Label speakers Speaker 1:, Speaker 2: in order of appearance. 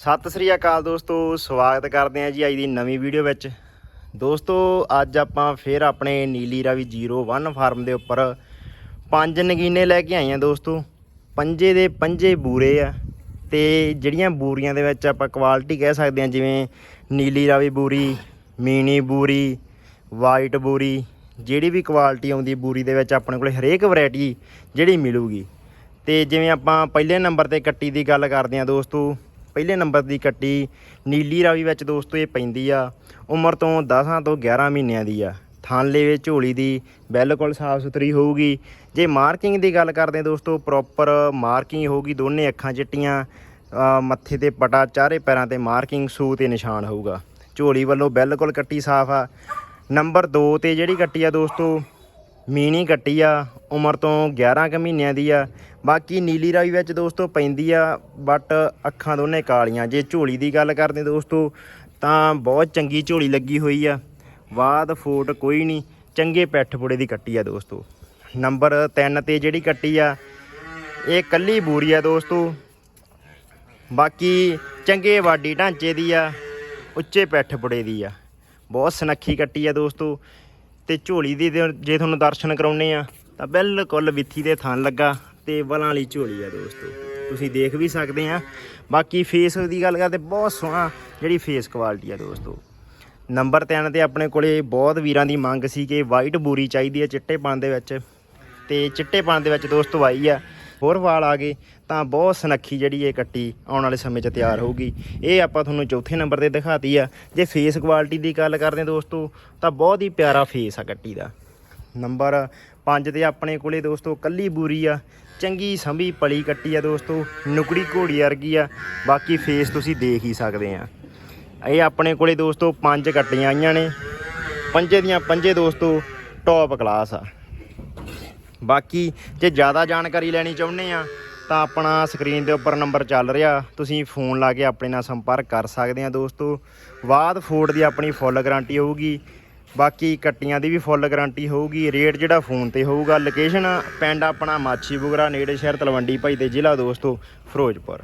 Speaker 1: ਸਤਿ ਸ੍ਰੀ ਅਕਾਲ ਦੋਸਤੋ, ਸਵਾਗਤ ਕਰਦੇ ਹਾਂ ਜੀ ਅੱਜ ਦੀ ਨਵੀਂ ਵੀਡੀਓ ਵਿੱਚ। ਦੋਸਤੋ, ਅੱਜ ਆਪਾਂ ਫੇਰ ਆਪਣੇ ਨੀਲੀ ਰਾਵੀ 01 ਫਾਰਮ ਦੇ ਉੱਪਰ ਪੰਜ ਨਗੀਨੇ ਲੈ ਕੇ ਆਏ ਹਾਂ ਦੋਸਤੋ। ਪੰਜੇ ਦੇ ਪੰਜੇ ਬੂਰੇ ਆ ਤੇ ਜਿਹੜੀਆਂ ਬੂਰੀਆਂ ਦੇ ਵਿੱਚ ਆਪਾਂ ਕੁਆਲਿਟੀ ਕਹਿ ਸਕਦੇ ਹਾਂ, ਜਿਵੇਂ ਨੀਲੀ ਰਾਵੀ ਬੂਰੀ ਮੀਨੀ ਬੂਰੀ ਵਾਈਟ ਬੂਰੀ, ਜਿਹੜੀ ਵੀ ਕੁਆਲਿਟੀ ਆਉਂਦੀ ਬੂਰੀ ਦੇ ਵਿੱਚ ਆਪਣੇ ਕੋਲੇ ਹਰੇਕ ਵੈਰਾਈਟੀ ਜਿਹੜੀ ਮਿਲੂਗੀ। ਤੇ ਜਿਵੇਂ ਆਪਾਂ ਪਹਿਲੇ ਨੰਬਰ ਤੇ ਕੱਟੀ ਦੀ ਗੱਲ ਕਰਦੇ ਹਾਂ ਦੋਸਤੋ ਪਹਿਲੇ ਨੰਬਰ ਦੀ ਕੱਟੀ ਨੀਲੀ ਰਾਵੀ ਵਿੱਚ ਦੋਸਤੋ ਇਹ ਪੈਂਦੀ ਆ। ਉਮਰ ਤੋਂ 10 ਤੋਂ 11 ਮਹੀਨਿਆਂ ਦੀ ਆ। ਥਾਂਲੇ ਵਿੱਚ ਝੋਲੀ ਦੀ ਬਿਲਕੁਲ ਸਾਫ਼ ਸੁਥਰੀ ਹੋਊਗੀ। ਜੇ ਮਾਰਕਿੰਗ ਦੀ ਗੱਲ ਕਰਦੇ ਦੋਸਤੋ ਪ੍ਰੋਪਰ ਮਾਰਕਿੰਗ ਹੋਊਗੀ, ਦੋਨੇ ਅੱਖਾਂ ਚਿੱਟੀਆਂ ਮੱਥੇ ਤੇ ਪਟਾ, ਚਾਰੇ ਪੈਰਾਂ ਤੇ ਮਾਰਕਿੰਗ ਸੂ ਤੇ ਨਿਸ਼ਾਨ ਹੋਊਗਾ। ਝੋਲੀ ਵੱਲੋਂ ਬਿਲਕੁਲ ਕੱਟੀ ਸਾਫ਼ ਆ। ਨੰਬਰ 2 ਤੇ ਜਿਹੜੀ ਕੱਟੀ ਆ ਦੋਸਤੋ ਮੀਣੀ ਕੱਟੀ ਆ, ਉਮਰ ਤੋਂ 11 ਕੁ ਮਹੀਨਿਆਂ ਦੀ ਆ। ਬਾਕੀ ਨੀਲੀ ਰਾਵੀ ਵਿੱਚ ਦੋਸਤੋ ਪੈਂਦੀ ਆ ਬਟ ਅੱਖਾਂ ਦੋਨੇ ਕਾਲੀਆਂ। ਜੇ ਝੋਲੀ ਦੀ ਗੱਲ ਕਰਦੇ ਦੋਸਤੋ, ਤਾਂ ਬਹੁਤ ਚੰਗੀ ਝੋਲੀ ਲੱਗੀ ਹੋਈ ਆ। ਬਾਦ ਫੋਟ ਕੋਈ ਨਹੀਂ, ਚੰਗੇ ਪੈਠ ਪੁੜੇ ਦੀ ਕੱਟੀ ਆ ਦੋਸਤੋ। ਨੰਬਰ 3 ਤੇ ਜਿਹੜੀ ਕੱਟੀ ਆ, ਇਹ ਕੱਲੀ ਬੂਰੀ ਆ ਦੋਸਤੋ। ਬਾਕੀ ਚੰਗੇ ਵਾਡੀ ਢਾਂਚੇ ਦੀ ਆ, ਉੱਚੇ ਪੈਠ ਪੁੜੇ ਦੀ ਆ। ਬਹੁਤ ਸਨੱਖੀ ਕੱਟੀ ਆ ਦੋਸਤੋ। ਤੇ ਝੋਲੀ ਦੇ- ਜੇ ਤੁਹਾਨੂੰ ਦਰਸ਼ਨ ਕਰਾਉਣੇ ਆ, ਤਾਂ ਬਿਲਕੁਲ ਵਿੱਥੀ ਦੇ ਥਣ ਲੱਗਾ ਤੇ ਵਲਾਂ ਵਾਲੀ ਝੋਲੀ ਆ ਦੋਸਤੋ। ਤੁਸੀਂ ਦੇਖ ਵੀ ਸਕਦੇ ਆ। ਬਾਕੀ ਫੇਸ ਦੀ ਗੱਲ ਕਰਦੇ ਬਹੁਤ ਸੋਹਣਾ ਜਿਹੜੀ ਫੇਸ ਕੁਆਲਿਟੀ ਆ ਦੋਸਤੋ। ਨੰਬਰ 3 ਤੇ ਆਪਣੇ ਕੋਲੇ ਬਹੁਤ ਵੀਰਾਂ ਦੀ ਮੰਗ ਸੀ ਕਿ ਵਾਈਟ ਬੂਰੀ ਚਾਹੀਦੀ ਹੈ ਚਿੱਟੇ ਪਣ ਦੇ ਵਿੱਚ। ਤੇ ਚਿੱਟੇ ਪਣ ਦੇ ਵਿੱਚ ਦੋਸਤੋ ਆਈ ਆ। ਹੋਰ ਵਾਲ ਆ ਗਏ, ਤਾਂ ਬਹੁਤ ਸਨੱਖੀ ਜਿਹੜੀ ਇਹ ਕੱਟੀ ਆਉਣ ਵਾਲੇ ਸਮੇਂ 'ਚ ਤਿਆਰ ਹੋਊਗੀ। ਇਹ ਆਪਾਂ ਤੁਹਾਨੂੰ ਚੌਥੇ ਨੰਬਰ ਤੇ ਦਿਖਾਤੀ ਆ। ਜੇ ਫੇਸ ਕੁਆਲਿਟੀ ਦੀ ਗੱਲ ਕਰਦੇ ਹਾਂ ਦੋਸਤੋ, ਤਾਂ ਬਹੁਤ ਹੀ ਪਿਆਰਾ ਫੇਸ ਆ ਕੱਟੀ ਦਾ। ਨੰਬਰ 5 ਤੇ ਆਪਣੇ ਕੋਲੇ ਦੋਸਤੋ, ਕੱਲੀ ਬੂਰੀ ਆ, ਚੰਗੀ ਸੰਭੀ ਪਲੀ ਕੱਟੀ ਆ ਦੋਸਤੋ, ਨੁਕੜੀ ਘੋੜੀ ਵਰਗੀ ਆ, ਬਾਕੀ ਫੇਸ ਤੁਸੀਂ ਦੇਖ ਹੀ ਸਕਦੇ ਆ। ਇਹ ਆਪਣੇ ਕੋਲੇ ਦੋਸਤੋ, ਪੰਜ ਕੱਟੀਆਂ ਆਈਆਂ ਨੇ। ਪੰਜੇ ਦੀਆਂ ਪੰਜੇ ਦੋਸਤੋ ਟੌਪ ਕਲਾਸ ਆ। ਬਾਕੀ ਜੇ ਜ਼ਿਆਦਾ ਜਾਣਕਾਰੀ ਲੈਣੀ ਚਾਹੁੰਦੇ ਆ, ਤਾਂ ਆਪਣਾ ਸਕਰੀਨ ਦੇ ਉੱਪਰ ਨੰਬਰ ਚੱਲ ਰਿਹਾ। ਤੁਸੀਂ ਫੋਨ ਲਾ ਕੇ ਆਪਣੇ ਨਾਲ ਸੰਪਰਕ ਕਰ ਸਕਦੇ ਆ ਦੋਸਤੋ। ਬਾਅਦ ਫੋਡ ਦੀ ਆਪਣੀ ਫੁੱਲ ਗਾਰੰਟੀ ਹੋਊਗੀ। ਬਾਕੀ ਕੱਟੀਆਂ ਦੀ ਵੀ ਫੁੱਲ ਗਾਰੰਟੀ ਹੋਊਗੀ। ਰੇਟ ਜਿਹੜਾ ਫੋਨ ਤੇ ਹੋਊਗਾ ਲੋਕੇਸ਼ਨ ਪਿੰਡ ਆਪਣਾ ਮਾਛੀ ਬੁਗਰਾ, ਨੇੜੇ ਸ਼ਹਿਰ ਤਲਵੰਡੀ ਭਾਈ ਤੇ ਜ਼ਿਲ੍ਹਾ ਦੋਸਤੋ, ਫਿਰੋਜ਼ਪੁਰ।